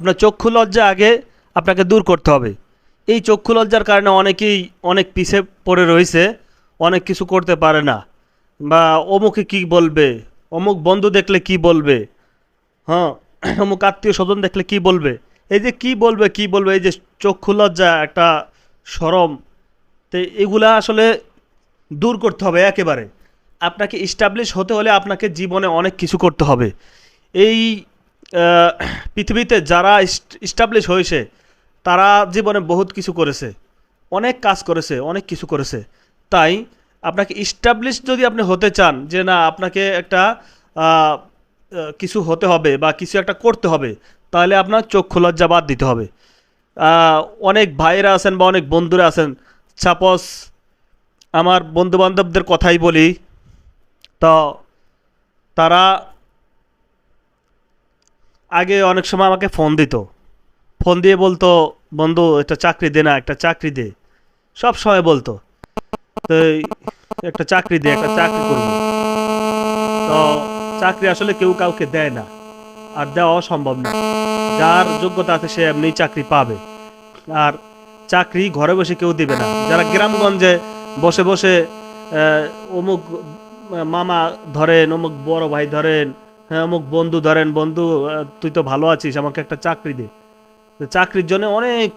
আপনার চক্ষু লজ্জা আগে আপনাকে দূর করতে হবে। এই চক্ষু লজ্জার কারণে অনেকেই অনেক পিছে পড়ে রয়েছে, অনেক কিছু করতে পারে না। বা অমুকে কি বলবে? অমুক বন্ধু দেখলে কি বলবে? হ্যাঁ অমুক আত্মীয় স্বজন দেখলে কি বলবে? এই যে কি বলবে কি বলবে, এই যে চক্ষু লজ্জা একটা সরম, তো এগুলা আসলে দূর করতে হবে একেবারে। আপনাকে ইস্টাবলিশ হতে হলে আপনাকে জীবনে অনেক কিছু করতে হবে। এই পৃথিবীতে যারা ইস্টাবলিশ হয়েছে, তারা জীবনে বহুত কিছু করেছে। অনেক কাজ করেছে, অনেক কিছু করেছে। তাই আপনাকে ইস্টাবলিশ যদি আপনি হতে চান যে না, আপনাকে একটা কিছু হতে হবে বা কিছু একটা করতে হবে, তাহলে আপনার চক্ষু লজ্জা বাদ দিতে হবে। অনেক ভাইয়েরা আছেন বা অনেক বন্ধুরা আছেন, সাপোজ আমার বন্ধু বান্ধবদের কথাই বলি, তো তারা আগে অনেক সময় আমাকে ফোন দিত। ফোন দিয়ে বলতো, বন্ধু, একটা চাকরি দে না, একটা চাকরি দে। সব সময় বলতো, তো একটা চাকরি দে, একটা চাকরি করব। তো চাকরি আসলে কেউ কাউকে দেয় না, আর দেওয়া সম্ভব না। যার যোগ্যতা আছে সে এমনি চাকরি পাবে। আর চাকরি ঘরে বসে কেউ দিবে না। যারা গ্রামগঞ্জে বসে বসে অমুক মামা ধরেন, অমুক বড় ভাই ধরেন হ্যাঁ অমুক বন্ধু ধরেন, বন্ধু তুই তো ভালো আছিস, আমাকে একটা চাকরি দে। চাকরির জন্য অনেক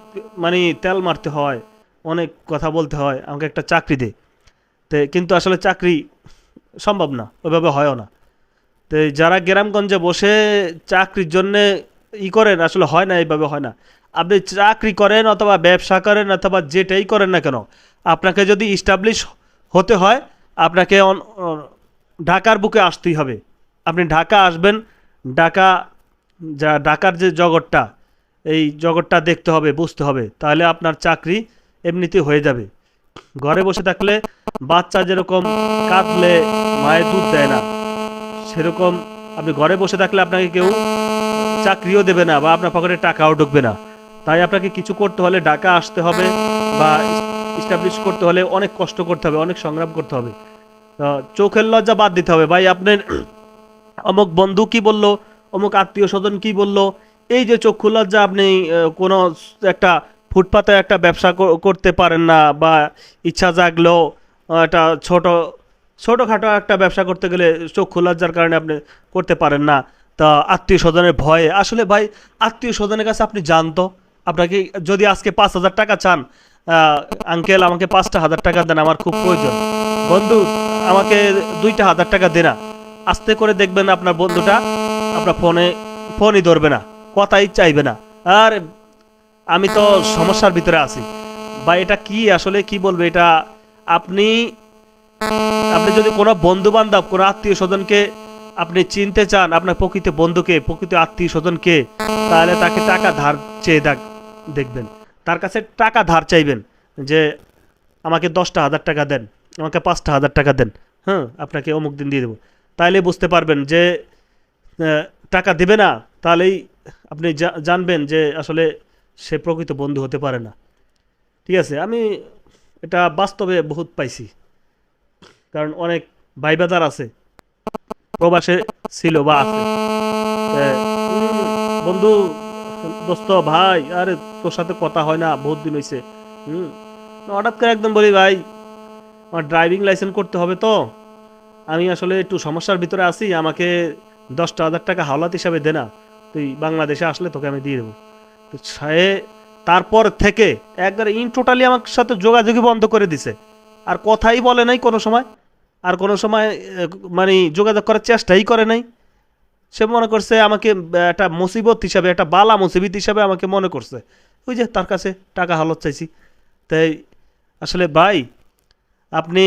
মানে তেল মারতে হয়, অনেক কথা বলতে হয়, আমাকে একটা চাকরি দে। তো, কিন্তু আসলে চাকরি সম্ভব না, ওইভাবে হয়ও না। তো, যারা গ্রামগঞ্জে বসে চাকরির জন্যে ই করেন, আসলে হয় না, এইভাবে হয় না। আপনি চাকরি করেন অথবা ব্যবসা করেন অথবা যেটাই করেন না কেন, আপনাকে যদি ইস্টাবলিশ হতে হয়, আপনাকে ঢাকার বুকে আসতেই হবে। আপনি ঢাকা আসবেন, ঢাকা যা, ঢাকার যে জগৎটা, এই জগৎটা দেখতে হবে, বুঝতে হবে, তাহলে আপনার চাকরি এমনিতে হয়ে যাবে। ঘরে বসে থাকলে বাচ্চা যেরকম কাঁদলে মায়ের দুধ দেয় না, সেরকম আপনি ঘরে বসে থাকলে আপনাকে কেউ চাকরিও দেবে না বা আপনার পকেটে টাকাও ঢুকবে না। তাই আপনাকে কিছু করতে হলে ঢাকা আসতে হবে বা ইস্টাবলিশ করতে হলে অনেক কষ্ট করতে হবে, অনেক সংগ্রাম করতে হবে। চোখের লজ্জা বাদ দিতে হবে। ভাই আপনার অমুক বন্ধু কি বলল? অমুক আত্মীয় স্বজন কি বলল? এই যে চক্ষু লজ্জা আপনি কোনো একটা ফুটপাতে একটা ব্যবসা করতে পারেন না বা ইচ্ছা জাগলেও আহ, একটা ছোট ছোটোখাটো একটা ব্যবসা করতে গেলে চক্ষু লজ্জার কারণে আপনি করতে পারেন না। তা আত্মীয় স্বজনের ভয়ে আসলে ভাই আত্মীয় স্বজনের কাছে আপনি জানতো? আপনাকে যদি আজকে পাঁচ হাজার টাকা চান আঙ্কেল আমাকে পাঁচটা হাজার টাকা দেন আমার খুব প্রয়োজন। বন্ধু আমাকে দুইটা হাজার টাকা দে না। আস্তে করে দেখবেন আপনার বন্ধুটা আপনার ফোনে, ফোনই ধরবে না, কথাই চাইবে না। আর আমি তো সমস্যার ভিতরে আছি। বা এটা কি আসলে, কি বলবে এটা? আপনি আপনি যদি কোনো বন্ধু বান্ধব কোনো আত্মীয় স্বজনকে আপনি চিনতে চান, আপনার প্রকৃত বন্ধুকে, প্রকৃত আত্মীয় স্বজনকে, তাহলে তাকে টাকা ধার চেয়ে দেখ, দেখবেন। তার কাছে টাকা ধার চাইবেন যে, আমাকে দশটা হাজার টাকা দেন, আমাকে পাঁচটা হাজার টাকা দেন। হ্যাঁ আপনাকে অমুক দিন দিয়ে দেবো। তাহলে বুঝতে পারবেন যে টাকা দেবে না তাহলেই আপনি জানবেন যে আসলে সে প্রকৃত বন্ধু হতে পারে না। ঠিক আছে, আমি এটা বাস্তবে বহুত পাইছি। কারণ অনেক ভাইবাদার আছে, প্রবাসে ছিল বা আছে। বন্ধু, দোস্ত, ভাই, আরে তোর সাথে কথা হয় না, বহুত দিন হয়েছে হুম? হঠাৎ করে একদম বলি, ভাই, আমার ড্রাইভিং লাইসেন্স করতে হবে তো। আমি আসলে একটু সমস্যার ভিতরে আছি, আমাকে দশটা হাজার টাকা হাওলাত হিসাবে দে না। তুই বাংলাদেশে আসলে তোকে আমি দিয়ে দেবো। তো সে তারপর থেকে একবার ইন টোটালি আমার সাথে যোগাযোগই বন্ধ করে দিছে। আর কথাই বলে নাই কোনো সময়। আর কোনো সময় মানে যোগাযোগ করার চেষ্টাই করে নাই। সে মনে করছে আমাকে একটা মুসিবত হিসাবে, একটা বালা মুসিবত হিসাবে আমাকে মনে করছে। ওই যে তার কাছে টাকা হালত চাইছি। তাই আসলে ভাই, আপনি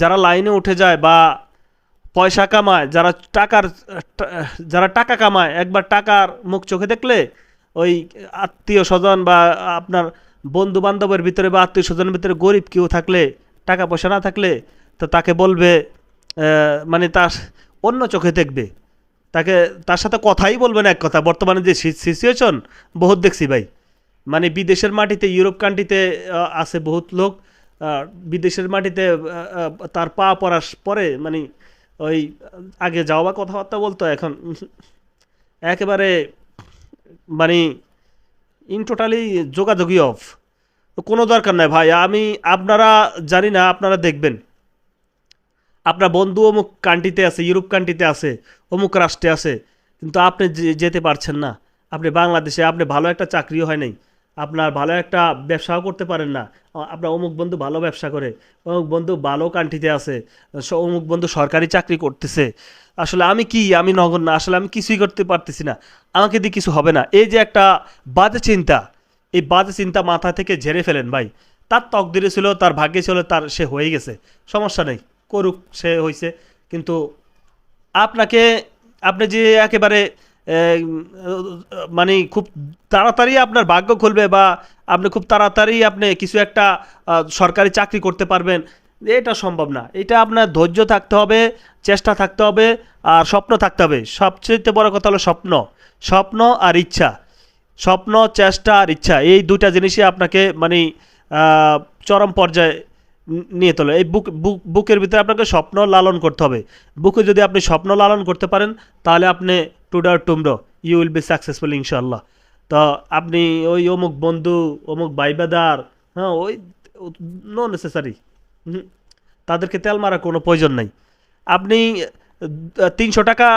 যারা লাইনে উঠে যায় বা পয়সা কামায়, যারা টাকার, যারা টাকা কামায়, একবার টাকার মুখ চোখে দেখলে ওই আত্মীয় স্বজন বা আপনার বন্ধু বান্ধবের ভিতরে বা আত্মীয় স্বজনের ভিতরে গরিব কেউ থাকলে, টাকা পয়সা না থাকলে, তো তাকে বলবে মানে তার অন্য চোখে দেখবে। তাকে, তার সাথে কথাই বলবে না এক কথা। বর্তমানে যে সিচুয়েশন বহুত দেখছি ভাই। মানে বিদেশের মাটিতে, ইউরোপ কান্ট্রিতে আছে বহুত লোক। বিদেশের মাটিতে তার পা পড়ার পরে মানে ওই আগে যাওয়া কথাবার্তা বলতো, এখন একেবারে মানে ইন টোটালি যোগাযোগই অফ কোনো দরকার নাই ভাই, আমি, আপনারা জানি না, আপনারা দেখবেন। আপনার বন্ধু অমুক কান্ট্রিতে আছে, ইউরোপ কান্ট্রিতে আছে, অমুক রাষ্ট্রে আছে, কিন্তু আপনি যেতে পারছেন না। আপনি বাংলাদেশে, আপনি ভালো একটা চাকরিও হয় নাই। আপনার ভালো একটা ব্যবসাও করতে পারেন না। আপনার অমুক বন্ধু ভালো ব্যবসা করে, অমুক বন্ধু ভালো কান্ট্রিতে আছে অমুক বন্ধু সরকারি চাকরি করতেছে। আসলে আমি কি? আমি নগর না আসলে আমি কিছুই করতে পারতেছি না। আমাকে দিয়ে কিছু হবে না। এই যে একটা বাজে চিন্তা, এই বাজে চিন্তা মাথা থেকে ঝেড়ে ফেলেন ভাই। তার তকদিরে ছিল, তার ভাগ্যে ছিল, তার সে হয়ে গেছে। সমস্যা নেই, করুক, সে হয়েছে কিন্তু আপনাকে, আপনি যে একেবারে মানে খুব তাড়াতাড়ি আপনার ভাগ্য খুলবে বা আপনি খুব তাড়াতাড়ি আপনি কিছু একটা সরকারি চাকরি করতে পারবেন, এটা সম্ভব না। এটা আপনার ধৈর্য থাকতে হবে, চেষ্টা থাকতে হবে আর স্বপ্ন থাকতে হবে। সবচেয়ে বড় কথা হলো স্বপ্ন স্বপ্ন আর ইচ্ছা। স্বপ্ন, চেষ্টা আর ইচ্ছা, এই দুটা জিনিসই আপনাকে মানে চরম পর্যায়ে নিয়ে তোলে। এই বুক বুক, বুকের ভিতরে আপনাকে স্বপ্ন লালন করতে হবে। বুকে যদি আপনি স্বপ্ন লালন করতে পারেন, তাহলে আপনি today or tomorrow you will be successful ইনশাল্লাহ তো আপনি ওই অমুক বন্ধু, অমুক বাইবাদার হ্যাঁ ওই নো নেসেসারি তাদেরকে তেল মারার কোনো প্রয়োজন নাই। আপনি তিনশো টাকা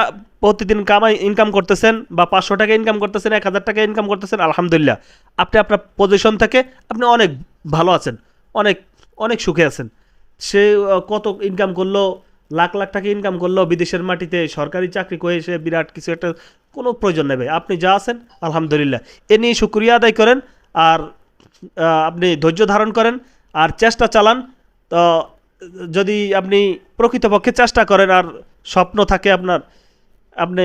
প্রতিদিন কামাই ইনকাম করতেছেন বা পাঁচশো টাকা ইনকাম করতেছেন, এক হাজার টাকা ইনকাম করতেছেন, আলহামদুলিল্লাহ। আপনি আপনার পজিশন থেকে আপনি অনেক ভালো আছেন, অনেক অনেক সুখে আছেন। সে কত ইনকাম করল লাখ লাখ টাকা ইনকাম করলেও বিদেশের মাটিতে সরকারি চাকরি করে সে বিরাট কিছু একটা কোনো প্রয়োজন নেবে। আপনি যা আছেন, আলহামদুলিল্লাহ। এ নিয়ে শুক্রিয়া আদায় করেন আর আপনি ধৈর্য ধারণ করেন আর চেষ্টা চালান। তো, যদি আপনি প্রকৃতপক্ষে চেষ্টা করেন আর স্বপ্ন থাকে আপনার, আপনি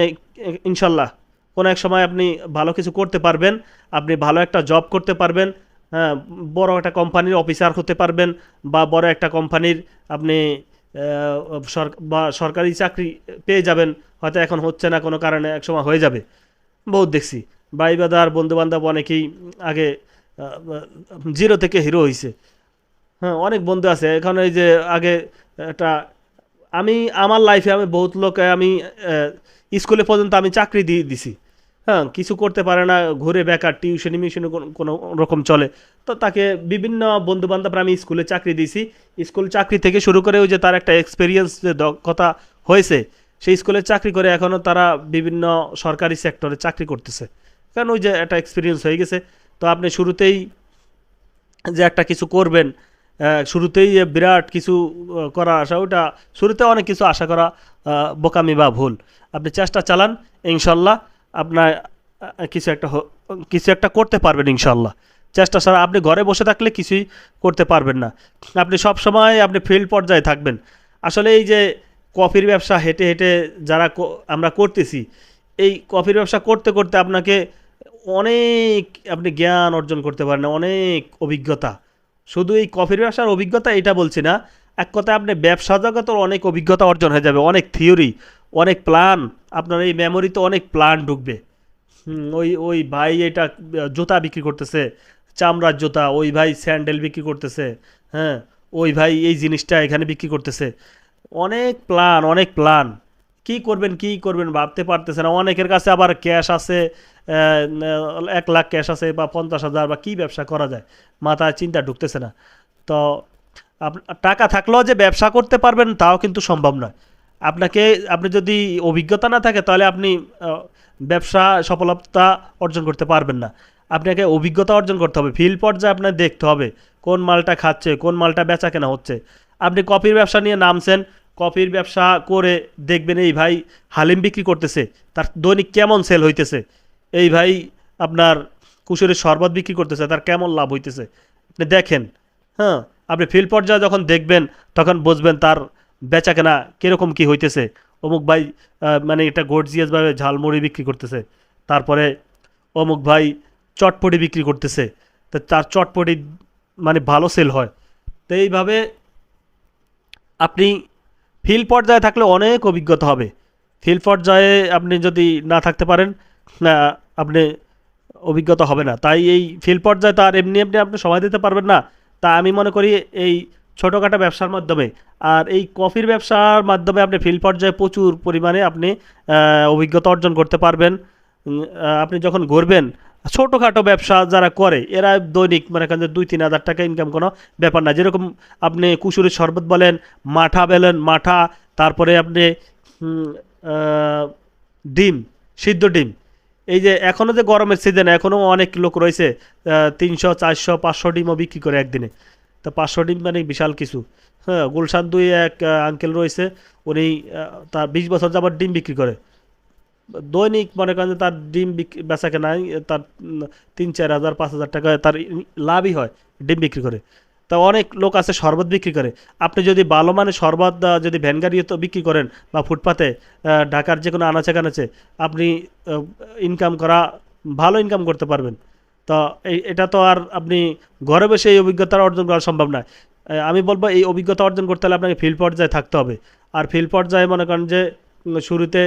ইনশাল্লাহ কোনো এক সময় আপনি ভালো কিছু করতে পারবেন, আপনি ভালো একটা জব করতে পারবেন হ্যাঁ বড় একটা কোম্পানির অফিসার হতে পারবেন বা বড় একটা কোম্পানির আপনি বা সরকারি চাকরি পেয়ে যাবেন, হয়তো এখন হচ্ছে না, কোনো কারণে এক সময় হয়ে যাবে। বহুত দেখছি। ভাই বাদার বন্ধু বান্ধব অনেকেই আগে জিরো থেকে হিরো হয়েছে হ্যাঁ অনেক বন্ধু আছে। এখন এই যে আগে একটা, আমি, আমার লাইফে আমি বহুত লোক আমি স্কুলে পর্যন্ত আমি চাকরি দিয়ে দিছি। হ্যাঁ কিছু করতে পারে না, ঘুরে বেকার টিউশনি মিউশনি কোনো রকম চলে। তো তাকে বিভিন্ন বন্ধু বান্ধবরা আমি স্কুলে চাকরি দিয়েছি। স্কুল চাকরি থেকে শুরু করে ওই যে তার একটা এক্সপিরিয়েন্স যে দক্ষতা হয়েছে, সেই স্কুলে চাকরি করে এখনও তারা বিভিন্ন সরকারি সেক্টরে চাকরি করতেছে। কারণ ওই যে একটা এক্সপিরিয়েন্স হয়ে গেছে। তো আপনি শুরুতেই যে একটা কিছু করবেন শুরুতেই যে বিরাট কিছু করার আশা ওটা শুরুতে অনেক কিছু আশা করা বোকামি বা ভুল। আপনি চেষ্টা চালান, ইনশাল্লাহ। আপনার কিছু একটা কিছু একটা করতে পারবেন ইনশাল্লাহ চেষ্টা ছাড়া আপনি ঘরে বসে থাকলে কিছুই করতে পারবেন না। আপনি সব সময় আপনি ফিল্ড পর্যায়ে থাকবেন। আসলে এই যে কফির ব্যবসা হেঁটে হেঁটে যারা আমরা করতেছি, এই কফির ব্যবসা করতে করতে আপনাকে অনেক আপনি জ্ঞান অর্জন করতে পারেন, অনেক অভিজ্ঞতা। শুধু এই কফির ব্যবসার অভিজ্ঞতা এটা বলছি না, এক কথায় আপনি ব্যবসা জগতের অনেক অভিজ্ঞতা অর্জন হয়ে যাবে, অনেক থিওরি অনেক প্ল্যান আপনার এই মেমোরিতে অনেক প্ল্যান ঢুকবে। ওই ওই ভাই এটা জুতা বিক্রি করতেছে, চামড়ার জুতা, ওই ভাই স্যান্ডেল বিক্রি করতেছে হ্যাঁ ওই ভাই এই জিনিসটা এখানে বিক্রি করতেছে। অনেক প্ল্যান অনেক প্ল্যান কি করবেন কি করবেন ভাবতে পারতেছে না। অনেকের কাছে আবার ক্যাশ আছে এক লাখ ক্যাশ আছে বা পঞ্চাশ হাজার বা কি ব্যবসা করা যায়, মাথায় চিন্তা ঢুকতেছে না। তো, আপ- টাকা থাকলেও যে ব্যবসা করতে পারবেন তাও কিন্তু সম্ভব নয়। আপনাকে, আপনি যদি অভিজ্ঞতা না থাকে, তাহলে আপনি ব্যবসা সফলতা অর্জন করতে পারবেন না। আপনাকে অভিজ্ঞতা অর্জন করতে হবে। ফিল্ড পর্যায়ে আপনার দেখতে হবে, কোন মালটা খাচ্ছে, কোন মালটা বেচা কেনা হচ্ছে। আপনি কফির ব্যবসা নিয়ে নামছেন, কফির ব্যবসা করে দেখবেন, এই ভাই হালিম বিক্রি করতেছে, তার দৈনিক কেমন সেল হইতেছে? এই ভাই আপনার কুশরের শরবত বিক্রি করতেছে, তার কেমন লাভ হইতেছে? আপনি দেখেন হ্যাঁ? আপনি ফিল্ড পর্যায়ে যখন দেখবেন, তখন বুঝবেন তার বেচা কেনা কীরকম কী হইতেছে? অমুক ভাই মানে এটা গর্জিয়াসভাবে ঝালমুড়ি বিক্রি করতেছে। তারপরে অমুক ভাই চটপটি বিক্রি করতেছে। তো তার চটপটি মানে ভালো সেল হয়। তো এইভাবে আপনি ফিল্ড পর্যায়ে থাকলে অনেক অভিজ্ঞতা হবে। ফিল্ড পর্যায়ে আপনি যদি না থাকতে পারেন আপনি অভিজ্ঞতা হবে না। তাই এই ফিল্ড পর্যায়ে তো আর এমনি এমনি আপনি সময় দিতে পারবেন না। তা আমি মনে করি এই ছোটোখাটো ব্যবসার মাধ্যমে। আর এই কফির ব্যবসার মাধ্যমে আপনি ফিল্ড পর্যায়ে প্রচুর পরিমাণে আপনি অভিজ্ঞতা অর্জন করতে পারবেন। আপনি যখন গড়বেন ছোটোখাটো ব্যবসা যারা করে, এরা দৈনিক মানে এখানে দুই, তিন হাজার টাকা ইনকাম কোনো ব্যাপার না। যেরকম আপনি কুসুরির শরবত বলেন, মাঠা বলেন, মাঠা, তারপরে আপনি ডিম, সিদ্ধ ডিম। এই যে এখনও যে গরমের সিজন এখনও অনেক লোক রয়েছে তিনশো, চারশো, পাঁচশো ডিমও বিক্রি করে একদিনে। তো পাঁচশো ডিম মানে বিশাল কিছু। হ্যাঁ গুলশান দুই এক আঙ্কেল রয়েছে, উনি তার বিশ বছর যাবার ডিম বিক্রি করে। দৈনিক মনে করেন যে তার ডিম বিক্রি বেচা কেনায় তার তিন, চার হাজার, পাঁচ হাজার টাকা তার লাভই হয় ডিম বিক্রি করে। তা অনেক লোক আছে শরবত বিক্রি করে। আপনি যদি ভালো মানে শরবত যদি ভ্যানগাড়িয়ে তো বিক্রি করেন বা ফুটপাতে ঢাকার যে কোনো আনাচে কানাচে, আপনি ইনকাম করা, ভালো ইনকাম করতে পারবেন। তো এই, এটা তো আর আপনি ঘরে বসে এই অভিজ্ঞতা অর্জন করা সম্ভব নয় আমি বলব এই অভিজ্ঞতা অর্জন করতে হলে আপনাকে ফিল্ড পর্যায়ে থাকতে হবে। আর ফিল্ড পর্যায়ে মনে করেন যে শুরুতে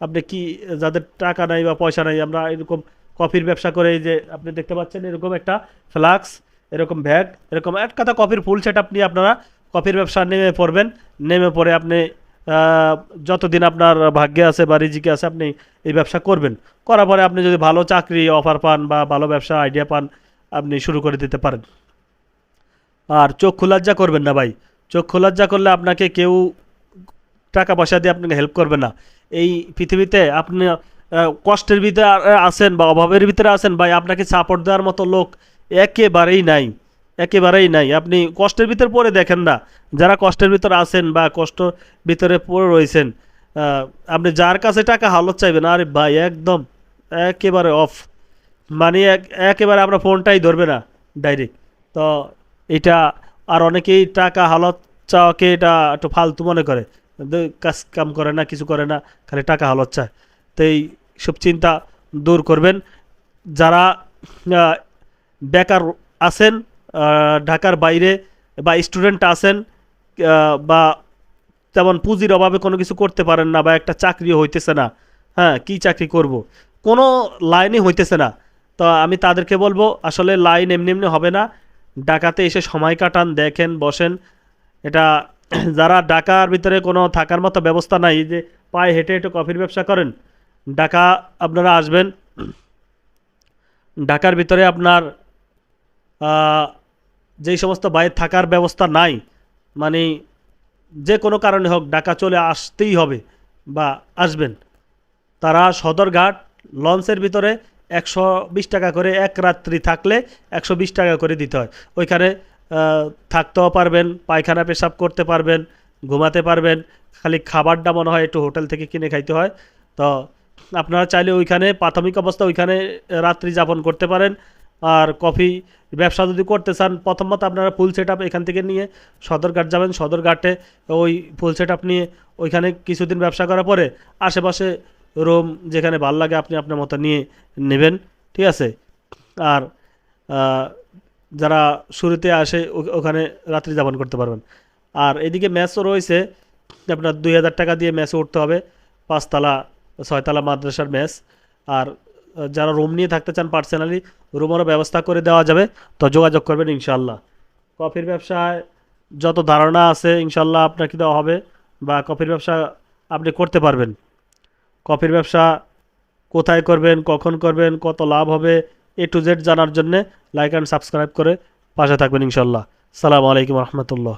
আপনি কি, যাদের টাকা নাই বা পয়সা নাই, আমরা এরকম কফির ব্যবসা করে যে, আপনি দেখতে পাচ্ছেন এরকম একটা ফ্লাক্স, এরকম ব্যাগ, এরকম এক কথা কফির ফুল সেট আপনি আপনারা কফির ব্যবসা নেমে পড়বেন। নেমে পড়ে আপনি যতদিন আপনার ভাগ্যে আছে বা রিজিকে আছে, আপনি এই ব্যবসা করবেন। করার পরে আপনি যদি ভালো চাকরি অফার পান বা ভালো ব্যবসা আইডিয়া পান, আপনি শুরু করে দিতে পারেন। আর চোখ খোলাজ্জা করবেন না ভাই। চোখ খোলাজ্জা করলে আপনাকে কেউ টাকা পয়সা দিয়ে আপনাকে হেল্প করবে না। এই পৃথিবীতে আপনি কষ্টের ভিতরে আছেন বা অভাবের ভিতরে আছেন ভাই, আপনাকে সাপোর্ট দেওয়ার মতো লোক একেবারেই নাই। একেবারেই নাই। আপনি কষ্টের ভিতরে পড়ে দেখেন না। যারা কষ্টের ভিতরে আছেন বা কষ্ট ভিতরে পড়ে রয়েছেন আপনি যার কাছে টাকা হালত চাইবেন, আরে ভাই, একদম একেবারে অফ মানে এক- একেবারে আমরা ফোনটাই ধরবে না ডাইরেক্ট তো এটা, আর অনেকেই টাকা হালত চাওয়াকে এটা একটু ফালতু মনে করে। কাজ কাম করে না, কিছু করে না, খালি টাকা হালত চায়। তো এই সব চিন্তা দূর করবেন। যারা বেকার আছেন ঢাকার বাইরে বা স্টুডেন্ট আছেন বা তেমন পুঁজির অভাবে কোনো কিছু করতে পারেন না বা একটা চাকরিও হইতেছে না হ্যাঁ কি চাকরি করব? কোনো লাইনই হইতেছে না। তো আমি তাদেরকে বলব, আসলে লাইন এমনি এমনি হবে না। ডাকাতে এসে সময় কাটান, দেখেন, বসেন। এটা যারা ঢাকার ভিতরে কোনো থাকার মতো ব্যবস্থা নাই, যে পায়ে হেঁটে হেঁটে কফির ব্যবসা করেন, ঢাকা আপনারা আসবেন। ঢাকার ভিতরে আপনার যেই সমস্ত বাইরে থাকার ব্যবস্থা নাই মানে যে কোনো কারণে হোক ঢাকা চলে আসতেই হবে বা আসবেন। তারা সদরঘাট লঞ্চের ভিতরে একশো বিশ টাকা করে এক রাত্রি থাকলে একশো বিশ টাকা করে দিতে হয়। ওইখানে থাকতেও পারবেন, পায়খানা পেশাব করতে পারবেন, ঘুমাতে পারবেন, খালি খাবারটা মনে হয় একটু হোটেল থেকে কিনে খাইতে হয়। তো আপনারা চাইলে ওইখানে প্রাথমিক অবস্থা ওইখানে রাত্রি যাপন করতে পারেন। আর কফি ব্যবসা যদি করতে চান প্রথমত আপনারা ফুল সেট এখান থেকে নিয়ে সদরঘাট যাবেন। সদরঘাটে ওই ফুল সেট নিয়ে ওইখানে কিছুদিন ব্যবসা করার পরে আশেপাশে রুম যেখানে ভালো লাগে আপনি আপনার মতো নিয়ে নেবেন, ঠিক আছে? আর যারা শুরুতে আসে ওখানে রাত্রি যাপন করতে পারবেন। আর এদিকে ম্যাচও রয়েছে, আপনার দুই হাজার টাকা দিয়ে ম্যাচে উঠতে হবে। পাঁচতলা, ছয়তলা মাদ্রাসার ম্যাচ আর যারা রুম নিয়ে থাকতে চান পার্সোনালি রুমেরও ব্যবস্থা করে দেওয়া যাবে। তো যোগাযোগ করবেন ইনশাল্লাহ কফির ব্যবসায় যত ধারণা আছে ইনশাল্লাহ আপনাকে দেওয়া হবে বা কফির ব্যবসা আপনি করতে পারবেন। কফির ব্যবসা কোথায় করবেন, কখন করবেন, কত লাভ হবে এ টু জেড জানার জন্যে লাইক অ্যান্ড সাবস্ক্রাইব করে পাশে থাকবেন ইনশাল্লাহ সালামু আলাইকুম রহমতুল্লাহ।